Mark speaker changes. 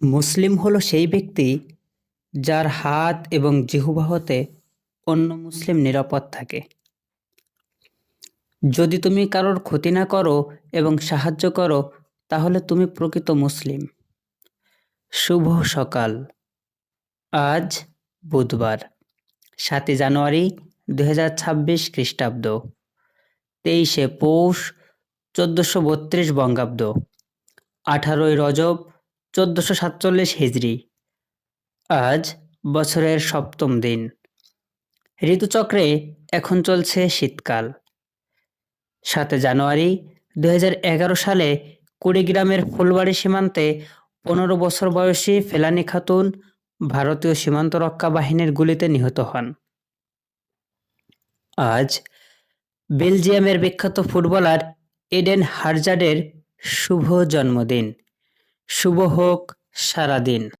Speaker 1: মুসলিম হলো সেই ব্যক্তি যার হাত এবং জিহ্বা হতে অন্য মুসলিম নিরাপদ থাকে। যদি তুমি কারোর ক্ষতি না করো এবং সাহায্য করো, তাহলে তুমি প্রকৃত মুসলিম। শুভ সকাল। আজ বুধবার, সাতই জানুয়ারি দু হাজার ছাব্বিশ খ্রিস্টাব্দ, তেইশে পৌষ চোদ্দোশো বত্রিশ বঙ্গাব্দ, আঠারোই রজব চোদ্দোশো সাতচল্লিশ হিজড়ি আজ বছরের সপ্তম দিন। ঋতুচক্রে এখন চলছে শীতকাল। সাতে জানুয়ারি দু হাজার এগারো সালে কুড়িগ্রামের ফুলবাড়ি সীমান্তে পনেরো বছর বয়সী ফেলানি খাতুন ভারতীয় সীমান্ত রক্ষা বাহিনীর গুলিতে নিহত হন। আজ বেলজিয়ামের বিখ্যাত ফুটবলার এডেন হারজার্ডের শুভ জন্মদিন। শুভ হোক সারাদিন।